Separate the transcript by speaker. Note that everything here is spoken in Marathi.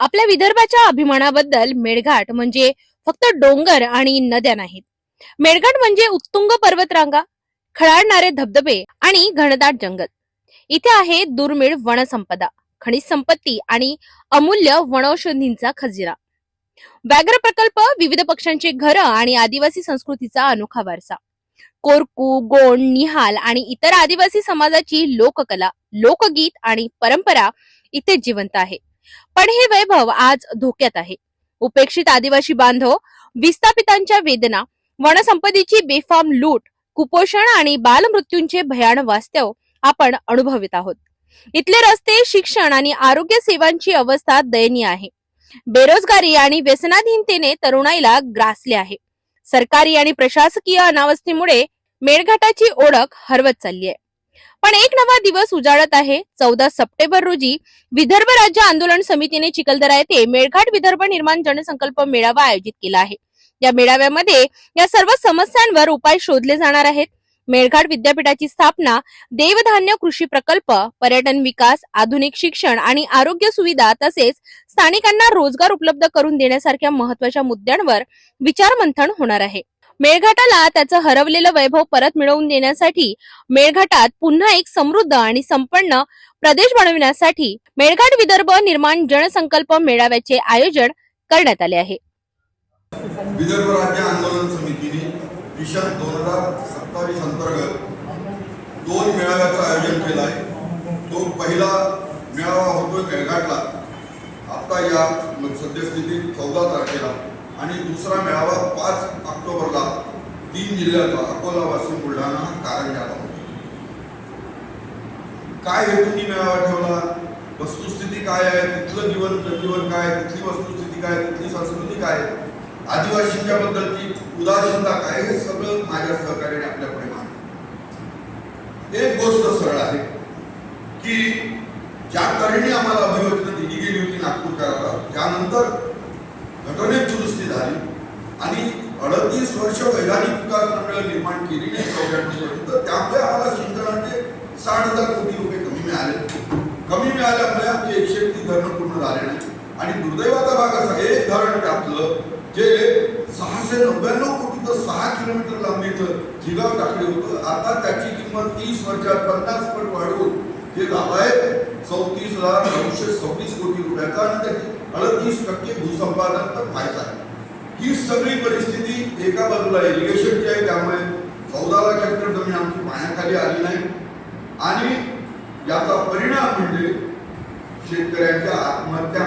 Speaker 1: आपल्या विदर्भाच्या अभिमानाबद्दल मेळघाट म्हणजे फक्त डोंगर आणि नद्या नाहीत. मेळघाट म्हणजे उत्तुंग पर्वतरांगा खळाळणारे धबधबे आणि घनदाट जंगल. इथे आहे दुर्मिळ वनसंपदा खनिज संपत्ती आणि अमूल्य वनौषधींचा खजिना. व्याघ्र प्रकल्प विविध पक्ष्यांचे घरं आणि आदिवासी संस्कृतीचा अनोखा वारसा. कोरकू गोंड निहाल आणि इतर आदिवासी समाजाची लोककला लोकगीत आणि परंपरा इथे जिवंत आहे. पण हे वैभव आज धोक्यात आहे. उपेक्षित आदिवासी बांधव विस्थापितांच्या वेदना वनसंपदेची बेफाम लूट कुपोषण आणि बालमृत्यूंचे भयान वास्तव आपण अनुभवित आहोत. इथले रस्ते शिक्षण आणि आरोग्य सेवांची अवस्था दयनीय आहे. बेरोजगारी आणि व्यसनाधीनतेने तरुणाईला ग्रासले आहे. सरकारी आणि प्रशासकीय अनावस्थेमुळे मेळघाटाची ओळख हरवत चालली आहे. पण एक नवा दिवस उजाडत आहे. चौदा सप्टेंबर रोजी विदर्भ राज्य आंदोलन समितीने चिखलदरा येथे मेळघाट विदर्भ निर्माण जनसंकल्प मेळावा आयोजित केला आहे. या मेळाव्यामध्ये या सर्व समस्यांवर उपाय शोधले जाणार आहेत. मेळघाट विद्यापीठाची स्थापना देवधान्य कृषी प्रकल्प पर्यटन विकास आधुनिक शिक्षण आणि आरोग्य सुविधा तसेच स्थानिकांना रोजगार उपलब्ध करून देण्यासारख्या महत्त्वाच्या मुद्द्यांवर विचारमंथन होणार आहे. मेळघाटाला त्याचं हरवलेलं वैभव परत मिळवून देण्यासाठी मेळघाटात पुन्हा एक समृद्ध आणि संपन्न प्रदेश बनविण्यासाठी मेळघाट विदर्भ निर्माण जनसंकल्प मेळाव्याचे आयोजन करण्यात आले आहे.
Speaker 2: विदर्भ राज्य आंदोलन समितीने विषद दोन हजार सत्तावीस अंतर्गत दोन मेळाव्याचं आयोजन केलं आहे. तो पहिला मेळावा होतोय मेळघाटला. आता या सद्यस्थितीत चौदा तारखेला आणि दुसरा मेळावा पाच ऑक्टोबर तीन जिल्ह्याचा अकोला वाशिम बुलढाणा कारंजाला होतो काय हेतूंनी मेळावा ठेवला? वस्तुस्थिती काय आहे? तिथलं जीवन जनजीवन काय आहे, तिथली वस्तुस्थिती काय आहे, तिथली संस्कृती काय आदिवासींच्या बद्दलची उदासीनता काय हे सगळं माझ्या सहकार्याने आपल्यापुढे मान एक गोष्ट सरळ आहे की ज्या तऱ्हेने आम्हाला अभियोजना दिली गेली होती नागपूरकराला त्यानंतर घटनेत दुरुस्ती झाली आणि अडतीस वर्ष वैधानिक विकास मंडळ निर्माण केली नाही चौऱ्याण्णव पर्यंत त्यामुळे आम्हाला सिंचनाचे साठ हजार कोटी रुपये कमी मिळाले. कमी मिळाल्यामुळे आमचे एकशे तीन धरणं पूर्ण झाले नाही. आणि दुर्दैवाचा भाग असा एक धरण टाकलं जे सहाशे नव्याण्णव कोटीचं सहा किलोमीटर लांबीचं जिगाव टाकले होतं. आता त्याची किंमत तीस वर्षात पन्नास पट वाढवून हे झालं आहे चौतीस हजार नऊशे सव्वीस कोटी रुपयाचा आणि त्याची अडतीस टक्के भूसंपादन तर व्हायचं आहे. ही सगळी परिस्थिती एका बाजूला इरिगेशनची आहे त्यामुळे चौदा लाख हेक्टर जमीन आमची पाण्याखाली आली नाही. आणि याचा परिणाम म्हणजे शेतकऱ्यांच्या आत्महत्या